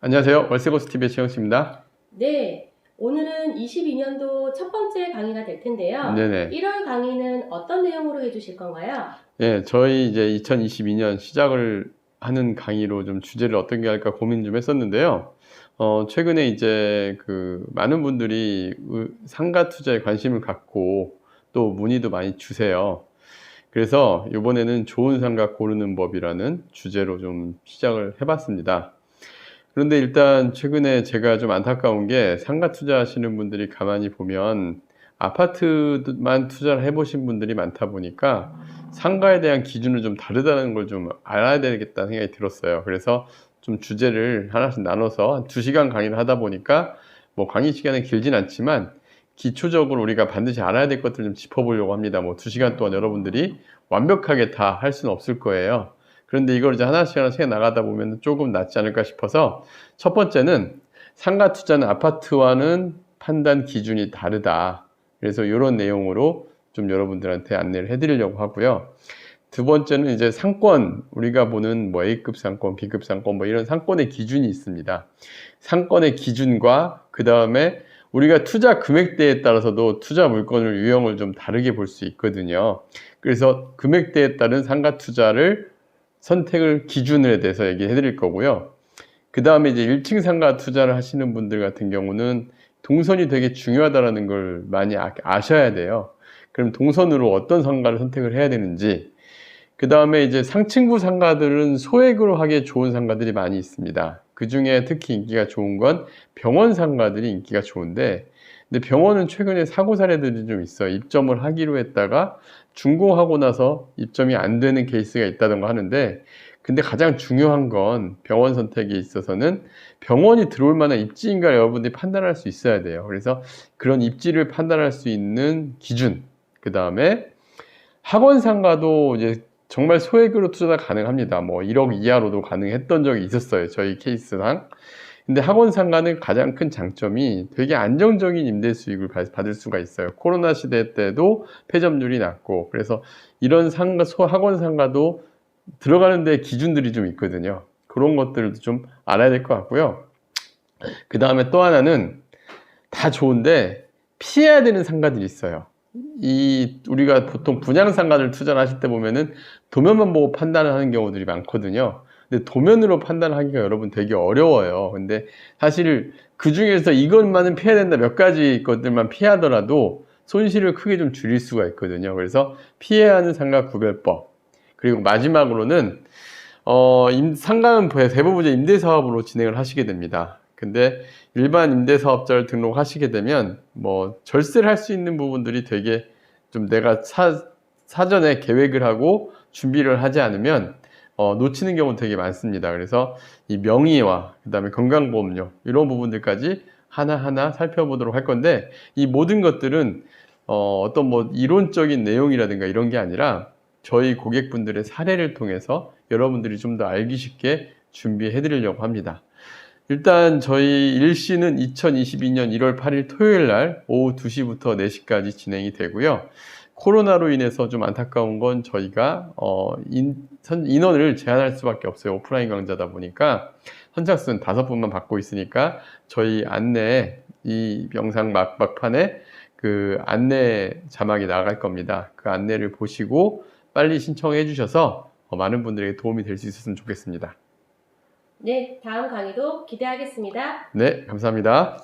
안녕하세요. 월세고스TV의 최영수입니다. 네, 오늘은 22년도 첫 번째 강의가 될 텐데요. 네네. 1월 강의는 어떤 내용으로 해주실 건가요? 예, 저희 이제 2022년 시작을 하는 강의로 좀 주제를 어떤 게 할까 고민 좀 했었는데요. 어, 최근에 이제 그 많은 분들이 의- 상가 투자에 관심을 갖고 또 문의도 많이 주세요. 그래서 이번에는 좋은 상가 고르는 법이라는 주제로 좀 시작을 해봤습니다. 그런데 일단 최근에 제가 좀 안타까운 게 상가 투자하시는 분들이 가만히 보면 아파트만 투자를 해보신 분들이 많다 보니까 상가에 대한 기준은 좀 다르다는 걸 좀 알아야 되겠다는 생각이 들었어요. 그래서 좀 주제를 하나씩 나눠서 한 2시간 강의를 하다 보니까 뭐 강의 시간은 길진 않지만 기초적으로 우리가 반드시 알아야 될 것들을 좀 짚어보려고 합니다. 뭐 2시간 동안 여러분들이 완벽하게 다 할 수는 없을 거예요. 그런데 이걸 이제 하나씩 하나씩 해 나가다 보면 조금 낫지 않을까 싶어서 첫 번째는 상가 투자는 아파트와는 판단 기준이 다르다. 그래서 이런 내용으로 좀 여러분들한테 안내를 해드리려고 하고요. 두 번째는 이제 상권, 우리가 보는 뭐 A급 상권, B급 상권 뭐 이런 상권의 기준이 있습니다. 상권의 기준과 그 다음에 우리가 투자 금액대에 따라서도 투자 물건을 유형을 좀 다르게 볼 수 있거든요. 그래서 금액대에 따른 상가 투자를 선택을 기준에 대해서 얘기해 드릴 거고요. 그 다음에 이제 1층 상가 투자를 하시는 분들 같은 경우는 동선이 되게 중요하다는 걸 많이 아- 아셔야 돼요. 그럼 동선으로 어떤 상가를 선택을 해야 되는지, 그 다음에 이제 상층부 상가들은 소액으로 하기에 좋은 상가들이 많이 있습니다. 그 중에 특히 인기가 좋은 건 병원 상가들이 인기가 좋은데, 근데 병원은 최근에 사고 사례들이 좀 있어요. 입점을 하기로 했다가 준공하고 나서 입점이 안 되는 케이스가 있다던가 하는데, 근데 가장 중요한 건 병원 선택에 있어서는 병원이 들어올 만한 입지인가 여러분들이 판단할 수 있어야 돼요. 그래서 그런 입지를 판단할 수 있는 기준, 그 다음에 학원 상가도 이제 정말 소액으로 투자가 가능합니다. 뭐 1억 이하로도 가능했던 적이 있었어요. 저희 케이스상. 근데 학원 상가는 가장 큰 장점이 되게 안정적인 임대 수익을 받- 받을 수가 있어요. 코로나 시대 때도 폐점률이 낮고 그래서 이런 상가 소 학원 상가도 들어가는 데 기준들이 좀 있거든요. 그런 것들도 좀 알아야 될 것 같고요. 그 다음에 또 하나는 다 좋은데 피해야 되는 상가들이 있어요. 이 우리가 보통 분양 상가를 투자를 하실 때 보면은 도면만 보고 판단을 하는 경우들이 많거든요. 근데 도면으로 판단하기가 여러분 되게 어려워요. 근데 사실 그 중에서 이것만은 피해야 된다 몇 가지 것들만 피하더라도 손실을 크게 좀 줄일 수가 있거든요. 그래서 피해야 하는 상가 구별법. 그리고 마지막으로는 어, 임- 상가는 대- 대부분 이제 임대 사업으로 진행을 하시게 됩니다. 근데 일반 임대 사업자를 등록하시게 되면 뭐 절세를 할 수 있는 부분들이 되게 좀 내가 사, 사전에 계획을 하고 준비를 하지 않으면 어, 놓치는 경우 되게 많습니다. 그래서 이 명의와 그다음에 건강보험료 이런 부분들까지 하나하나 살펴보도록 할 건데 이 모든 것들은 어, 어떤 뭐 이론적인 내용이라든가 이런 게 아니라 저희 고객분들의 사례를 통해서 여러분들이 좀 더 알기 쉽게 준비해 드리려고 합니다. 일단 저희 일시는 2022년 1월 8일 토요일 날 오후 2시부터 4시까지 진행이 되고요. 코로나로 인해서 좀 안타까운 건 저희가 어, 인, 선- 인원을 제한할 수밖에 없어요. 오프라인 강좌다 보니까 선착순 다섯 분만 받고 있으니까 저희 안내 이 영상 막, 막판에 그 안내 자막이 나갈 겁니다. 그 안내를 보시고 빨리 신청해 주셔서 어, 많은 분들에게 도움이 될 수 있었으면 좋겠습니다. 네, 다음 강의도 기대하겠습니다. 네, 감사합니다.